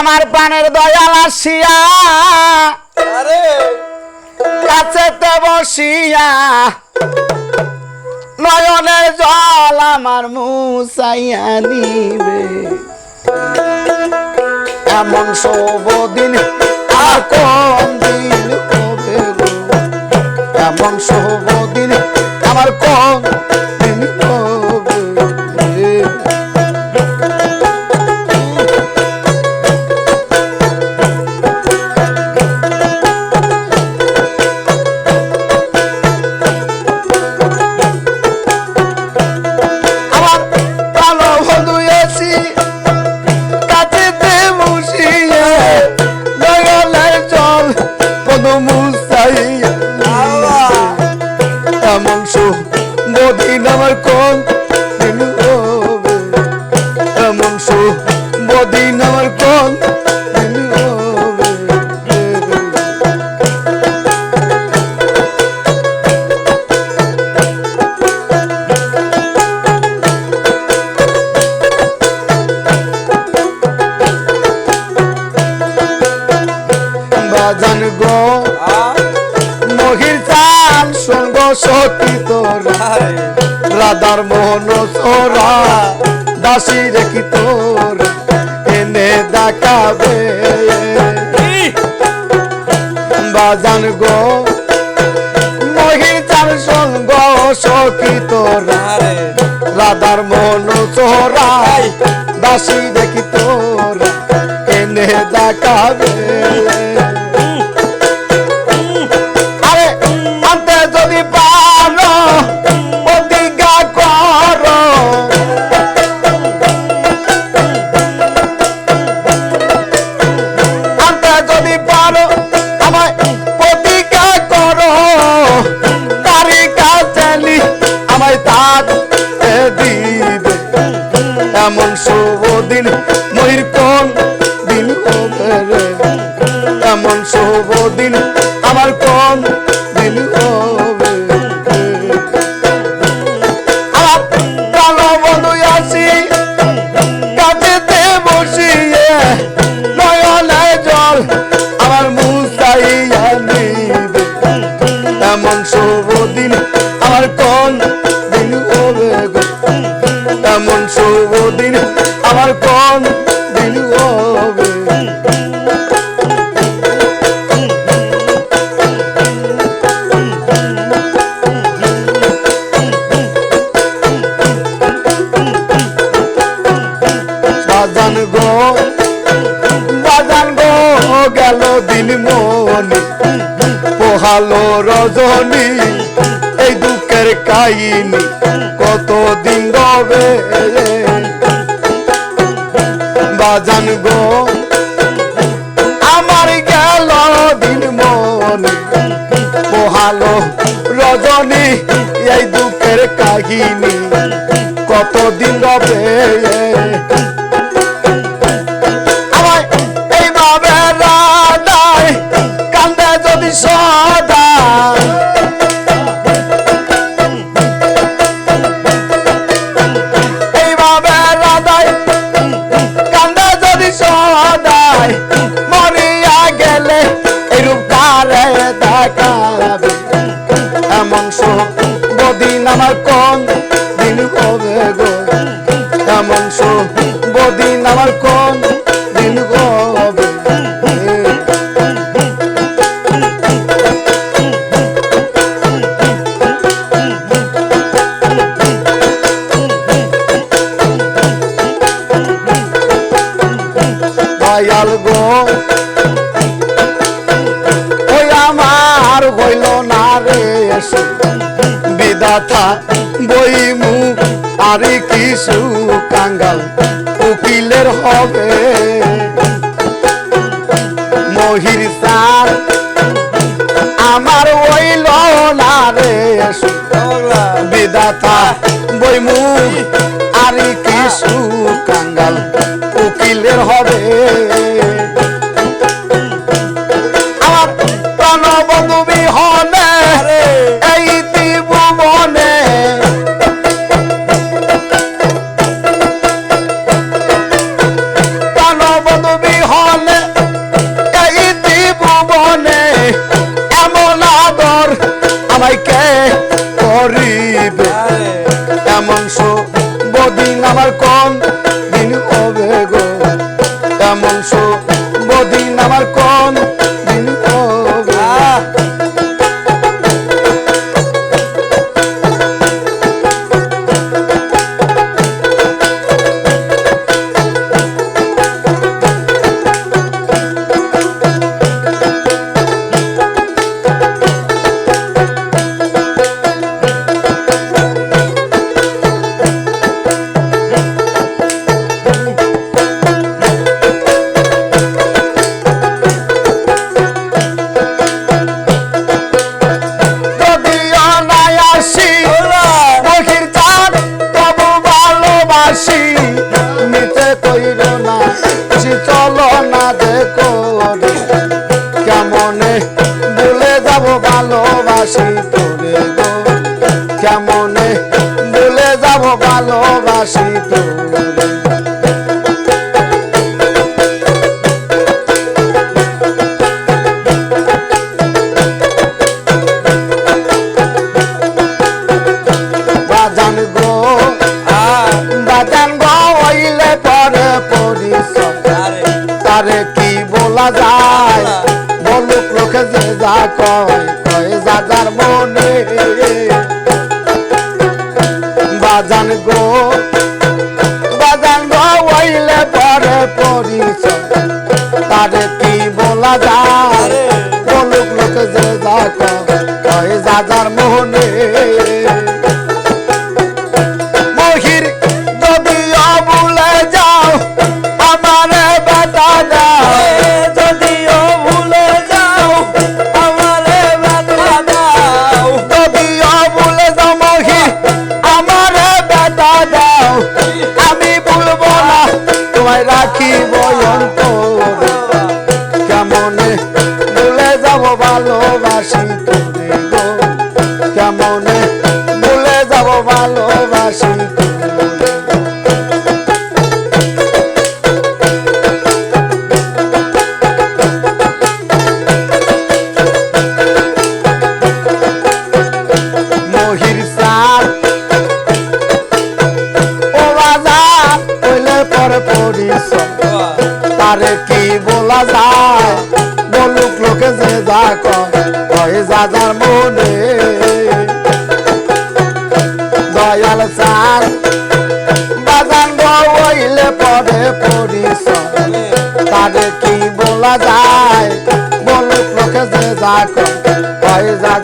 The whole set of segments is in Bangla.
আমার প্রাণের দয়াল আসিয়া আরে। কাছেতে বসিয়া নয়নের জল আমার মুসাইয়া নিবে এমন শুভ দিন আর কোন দিন হবে এমন শুভ দিন আমার কোন বাজান গো। মহির চান সঙ্গ সতী তোরা। রাধার মোহন সোরা। দাসী রেখি তোর। এনে দেখাবে। বাজান গো। মহির চান সঙ্গ সখী তোরা। রাধার মোহন সোরা। দাসী দেখি তোর। এনে দেখাবে। কোন দিন হবে এমন শুভ দিন আমার কোন দিন হবে আমার এমন শুভ দিন আমার কোন দিন হবে এমন শুভ দিন আমার কোন দুঃখের কতদিন কত দিন রবে বাজান গো, আমার গেল দিন মন। পোহালো রজনী, এই দুঃখের কাহিনী। কত দিন রবে আমার কোন দিন হবে। দয়াল গো ওই বিদাতা বই মুখ আর কিছু কাঙ্গাল উকিলের হবে। মহির সার আমার ওই না রে বিদাতা বৈমু আর কিছু কাঙ্গাল উকিলের হবে করিবে। এমন সুবদিন আমার কম দিন হবে গো। এমন সুখ কইর না। শীতল না যে করে কেমনে বলে যাব ভালোবাসি তোরে গো। কেমনে বলে যাব ভালোবাসি তোরে যায় বলুক লোকে যে যা কয় যা যার মনে। বাজান গো বাজান গো ওইলে পরে পরিচয়। তারে কি বলা যায়? বলুক লোকে যে যা কয় কয় যা যার জীবনে ভুলে যাব ভালোবাসি। তারে কি বলা যায়? বলুক লোকে যে যা কয় যা যার মনে। সার বাগান হইলে পরে পরিশ্রম তারে কি বলা যায়? বলুক লোকে যে যা কয় যা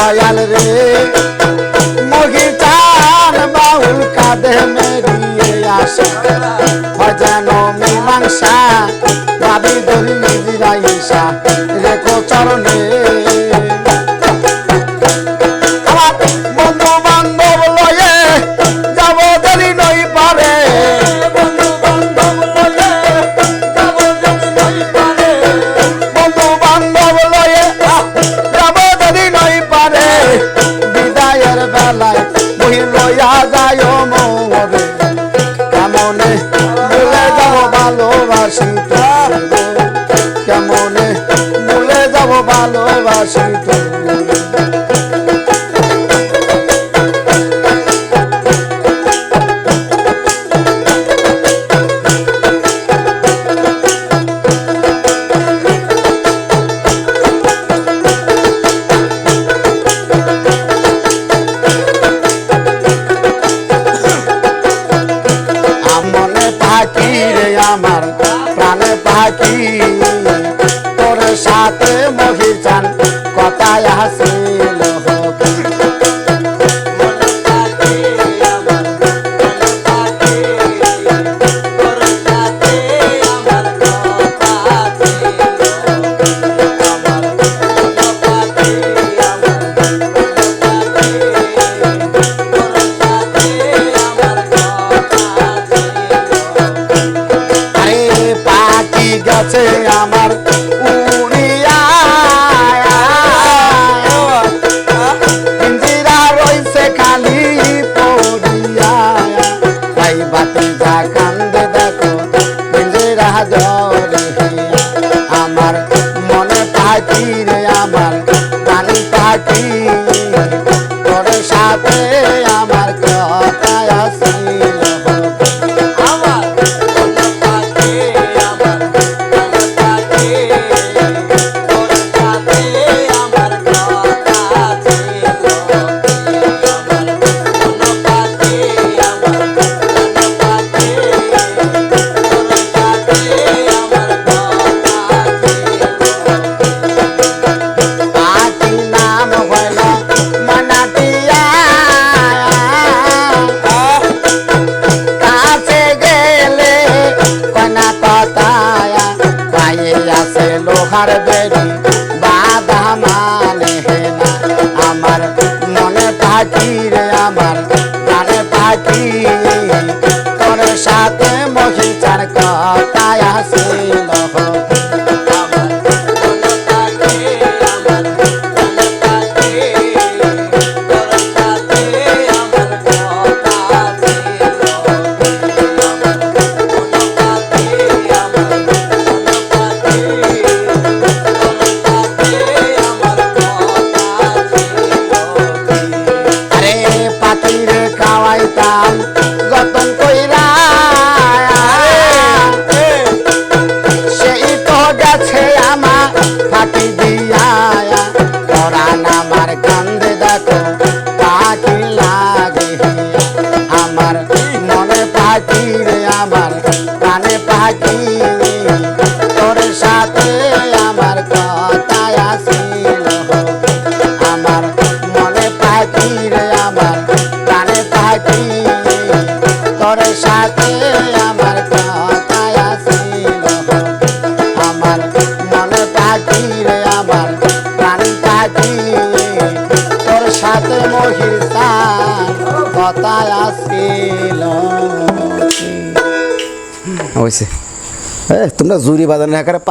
पायल रे। मोहितान बाहुल का देह রাধা কান্দে দেখো পিঞ্জিরা জরে আমার মনে পাখি রে আমার কান পাখি রে আমার কারে পাখি তোর সাথে মহিষার কর। হয়েছে হ্যাঁ তোমরা জুরি বাজানো আকারে পাক